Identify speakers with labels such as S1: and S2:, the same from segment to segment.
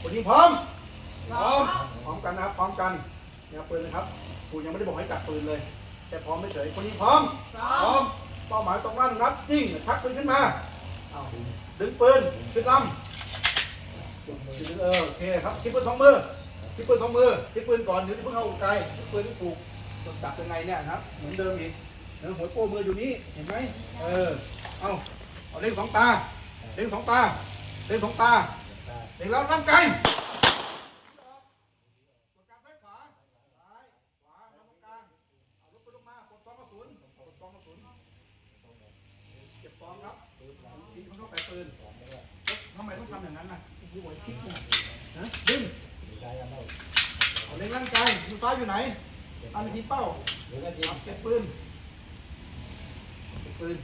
S1: คนยิงพร้อม พร้อม พร้อมกันนะครับ พร้อมกันเนี่ยปืนนะครับครูยังไม่ได้บอกให้จับปืนเลย แต่พร้อมไม่เฉยคนยิงพร้อม พร้อม เป้าหมายตรงหน้าหนึ่งนัดยิงชักปืนขึ้นมาเอาดึงปืนขึ้นลำเออโอเคครับคิดปืนสองมือคิดปืนสองมือคิดปืนก่อนเดี๋ยวจะเพิ่งเข้าไกลคิดปืนที่ปลูกจับยังไงเนี่ยนะครับเหมือนเดิมอีกเออหัวโป้มืออยู่นี่เห็นไหมเออเอาเอาเล่งสองตาเล่งสองตาเล่งสองตา เล่งแล้วลั่นไกลกดกลางซ้ขวาซ้ายขวามาตรงกลางเอาลุกไปลงมาปลดซองกระสุนป้อนกระสุนเก็บป้อนครับยิงเข้าไปปืนทำไมต้องทำอย่างนั้นน่ะดูหัวคิดนะฮะดึงเอาเล็งร่างกายมือซ้ายอยู่ไหนอันนี้ที่เป้าเอาเก็บปืนเก็บปืน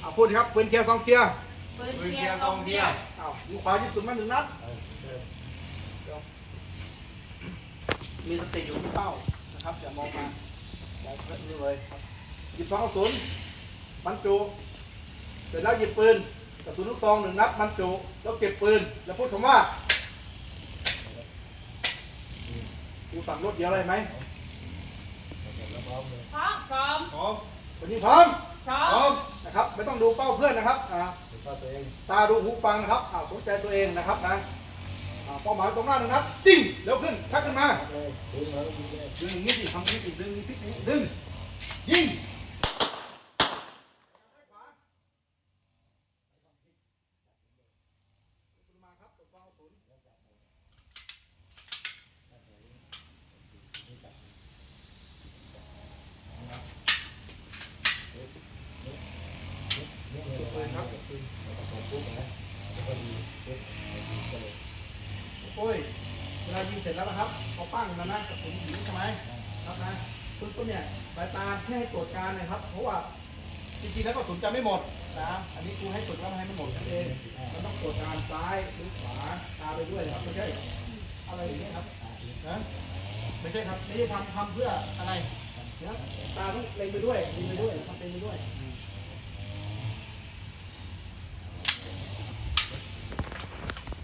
S1: เอาพูดครับปืนเคลียร์ซองเคลียร์
S2: ปืนเกียร์ทรงเดียว
S1: เอามือขวายิงสุดมาหนึ่งนัดมีสติอยู่ที่เป้านะครับอย่ามองมามองเพื่อนนี่เลยครับหยิบซองกระสุนบรรจุเสร็จแล้วหยิบปืนกระสุนลูกซองหนึ่งนัดบรรจุแล้วเก็บปืนแล้วพูดคำว่ากูสั่งรถเดียวอะไรไหม
S2: พร้อมพร้อม
S1: พร้อมวันนี้พร้อม
S2: พร้อ
S1: พร้อ
S2: ม
S1: มนะครับ ไม่ต้องดูเป้าเพื่อนนะครับอ่าตาดูหูฟังนะครับอ่าสนใจตัวเองนะครับนะอ่าเป้าหมายตรงหน้าหนึ่งนัดดิ้งเร็วขึ้นชักขึ้นมาดึงอย่างนี้สิทำอย่างนี้สิดึงนี้พลิกนี้ดึงยิงมาครับตัวเป้าศูนย์ปืนครับปืน โอ้ยเวลายิงเสร็จแล้วนะครับเขาปั้งมานะกับผมยิงใช่ไหมครับนะปืนต้นเนี่ยสายตาให้ให้ตรวจการนะครับ เพราะว่าจริงๆแล้วก็สุนจะไม่หมดนะอันนี้ครูให้ฝึกแล้วให้ไม่หมดนั่นเองมันต้องตรวจการซ้ายหรือขวาตาไปด้วยนะครับไม่ใช่อะไรอย่างเงี้ยครับนะไม่ใช่ครับไม่ใช่ทำทำเพื่ออะไรนะตาต้องเล็งไปด้วยเล็งไปด้วยทำเป็นไปด้วย